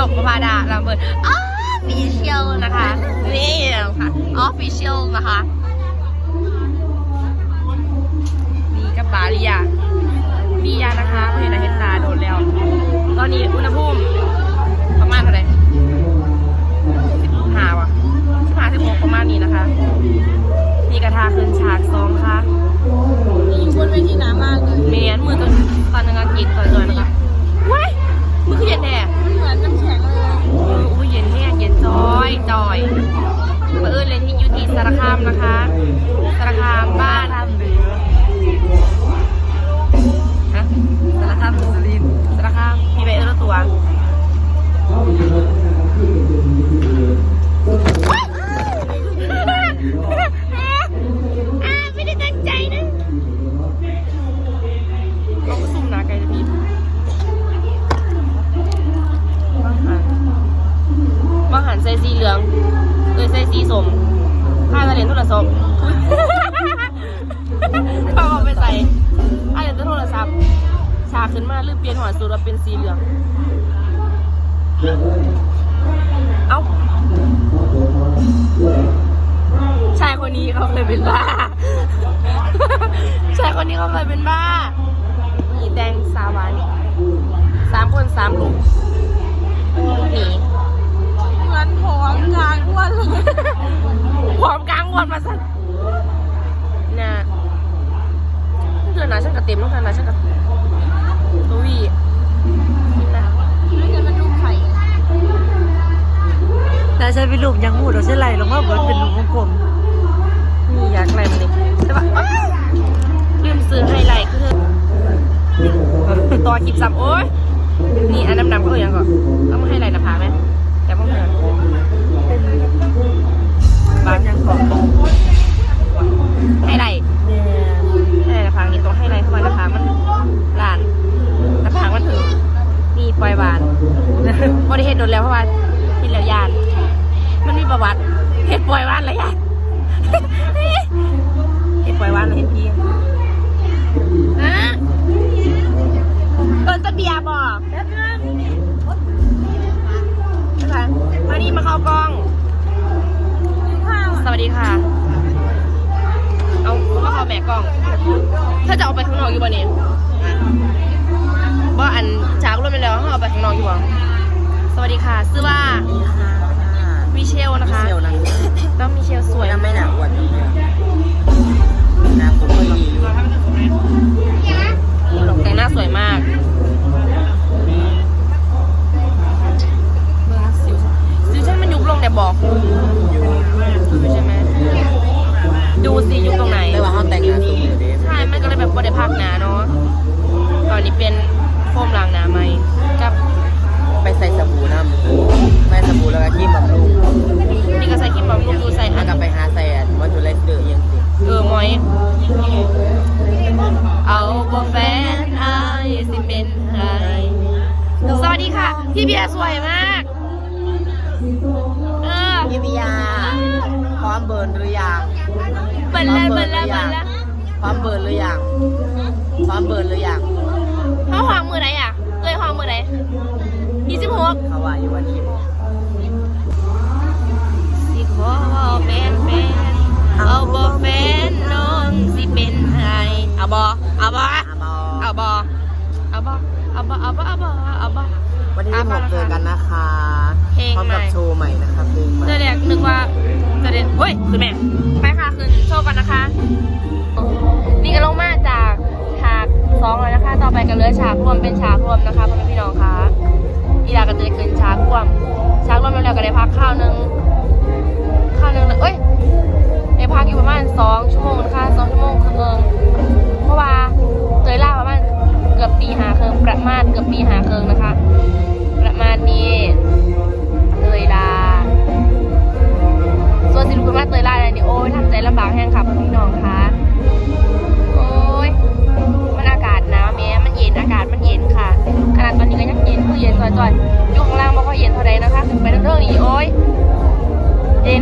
ก็อยู่กับช่องจบประพาดาลำเบิร์ดออฟฟิเชียลนะคะ นี่ค่ะออฟฟิเชียลนะคะ นี่กับบาลียาบียานะคะเพื่อนเห็นตาโดนแล้ว ตอนนี้อุณหภูมิ ชาขึ้นมาหรือเปลี่ยนหัวสูตรว่าเป็นสีเหลือง เอ้าชายคนนี้เขาเคยเป็นบ้า ชายคนนี้เขาเคยเป็นบ้ามีแดงสาวานี่สามคนสามลูกลูกหนีเหมือนผอมกลางอ้วนเลยพร้อมกลางวันมาสักน่ะเดือนหนาฉันกับเต็มแล้วกันนะฉันกับ ตัววีกินนะไม่ใช่มันลูกไข่แต่ใช้เป็นรูปยังหูเราใช้ไหลลงมาเหมือนเป็นรูปวงกลมนี่อยากอะไรมันนี่แต่ว่าอ้าวลืมซื้อไฮไลท์คือเธอต่อคลิปซ้ำโอ๊ยนี่อันดำๆเขาเอาอย่างก่อนเอามาไฮไลท์หนะพาไหมแต่พวกเธอบ้านยังก่อนไฮไลท์ให้ในพังนี่ตรงให้ในเข้ามานะคะมันลานหน้าผางมันถึงมี ปล่อยวานบริเฮ็ดโดนแล้วเพราะว่าเห็นแล้วยาน มันมีประวัติเฮ็ดปล่อยวานแล้วยานเฮ็ดปล่อยวานแล้วเห็นพี่ฮะเอินตะเบียบอกนะคะมานี่มาเข้ากล้องข้าวสวัสดีค่ะ เอามาเข้าแม่กล้องเธอจะเอาไปข้างนอกอยู่บ่เนี่ย บ่อันฉากรวมไปแล้วเขาเอาไปข้างนอกอยู่บ่สวัสดีค่ะชื่อว่ามิเชลนะคะเซลนั้นน้องมิเชลสวยยังไม่หนาอ้วนเลยหน้าผมก็ดีอยู่แต่งหน้าสวยมากสิวสิวฉันมันยุบลงเนี่ยบอกใช่ไหมดูสิยุบตรงไหนแต่ว่าเขาแต่งหน้าสูงเลยเด้ใช่ มันก็เลยแบบบ่ได้พักหนาเนาะ ตอนนี้เป็น โฟมล้างหนาไหมกับไปใส่สบู่น้ำใส่สบู่แล้วก็ครีมบำรุงนี่ก็ใส่ครีมบำรุงดูใส่อัแล้วนก็ไปหาใส่อันมอยเจอร์ไรเซอร์ยังสิเออมอย เอาบ่แฟนอายสิเป็นไห้สวัสดีค่ะ พี่เบียร์สวยมากเออพี่พิยาพร้อมเบิร์นหรือยังเปิดแล้วเปิดแล้วเปิดแล้วพร้อมเบิร์นหรือยังพร้อมเบิร์นหรือยัง เขาหวางมือไหนอะเคยหวางมือไหนยี่สิบหกเขาว่าอยู่วันนี้บอกสิขอเว่าเป็นเป็นเอาบ่แฟนน้องสิเป็นไห้เอาบ่เอาบ่อาบอเอาบ่เอาบ่เอาบ่เอาบ่เอาบ่เอาบ่วันที่26เจอกันนะคะเพลงพร้อมกับใหม่โชว์ใหม่นะคะเพลงใหม่เจอแรกนึกว่าจะเด็นเฮ้ยคือแม่ไปค่ะคืนโชว์กันนะคะ นี่ก็ลงมาจากฉาก สองแล้วนะคะ ต่อไปกันเลยฉากรวมเป็นฉากรวมนะคะพ่อแม่พี่น้องคะ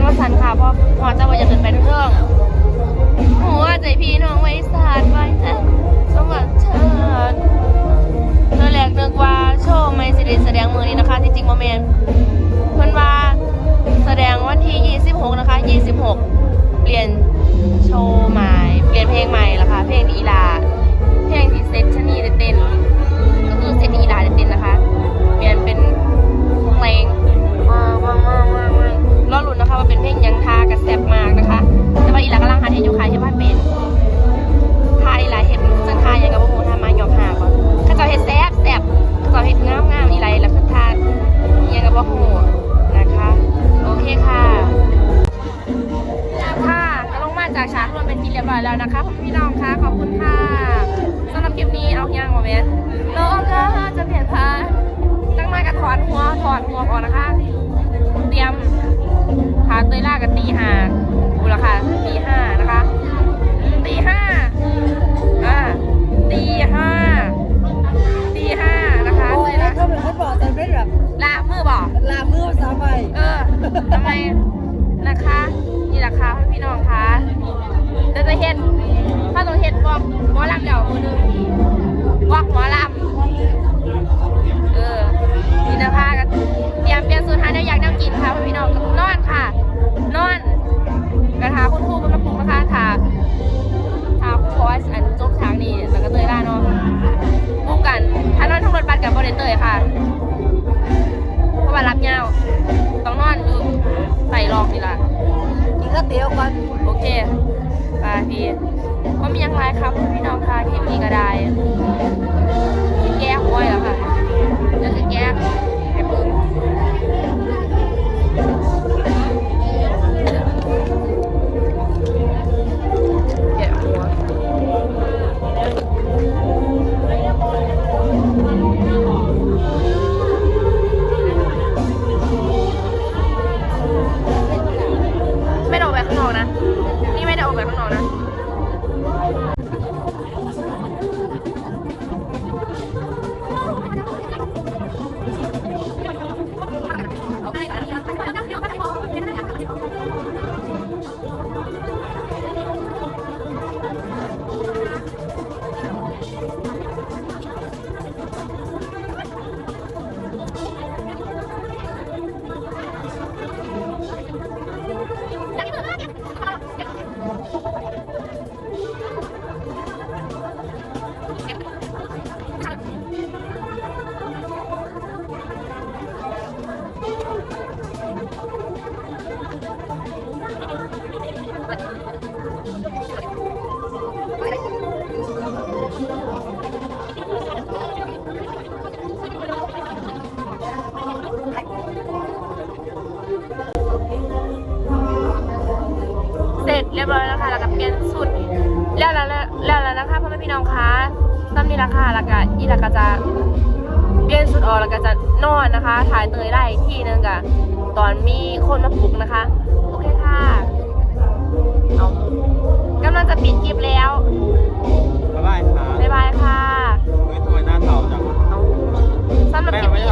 ว่าสันค่ะเพราะพอจะว่าจะขึ้นไปทุกเรื่องหัวใจพี่น้องไว้สาดไว้เอ๊ะสมหวัดเชิญเธอแรกนึกว่าโชว์ไม่สิริแสดงมือนี้นะคะ ที่จริงโมเมนเพื่อนว่าแสดงวันที่ 26 นะคะ 26 กันตีห้าดูละค่ะตีห้านะคะตีห้าอ่าตีห้าตีห้านะคะโอ้เตยยล่าเขาเป็นคนบอกแต่เป็นแบบลามือบอกลามือสาวไปเออทำไมนะคะนี่ราคาให้พี่น้องคะเดี๋ยวจะเห็นถ้าต้องเห็นบอกหมอลำเดี๋ยวมือหนึงบอกหมอลำ ก็เตี๋ยวก่อนโอเคไปพี่ว่ามียังไรครับพี่น้องค่ะคลิปนี้ก็ได้สิแก้ห้อยแล้วค่ะแล้วจะแก้ให้เบิ่ง ไปข้างนอกนะ แล้วแล้วแล้วแล้วนะคะพ่อแม่พี่น้องคะตั้มนี่ราคาละกะอีละกะจะเปลี่ยนสุดออกแล้วก็จะนอนนะคะ ถ่ายเตยไร่อีกนึงกะตอนมีคนมาปลุกนะคะ โอเคค่ะเอากำลังจะปิดคลิปแล้วบายบายค่ะบายบายค่ะเฮ้ยทำไมหน้าเทาจังสำหรับคลิปนี้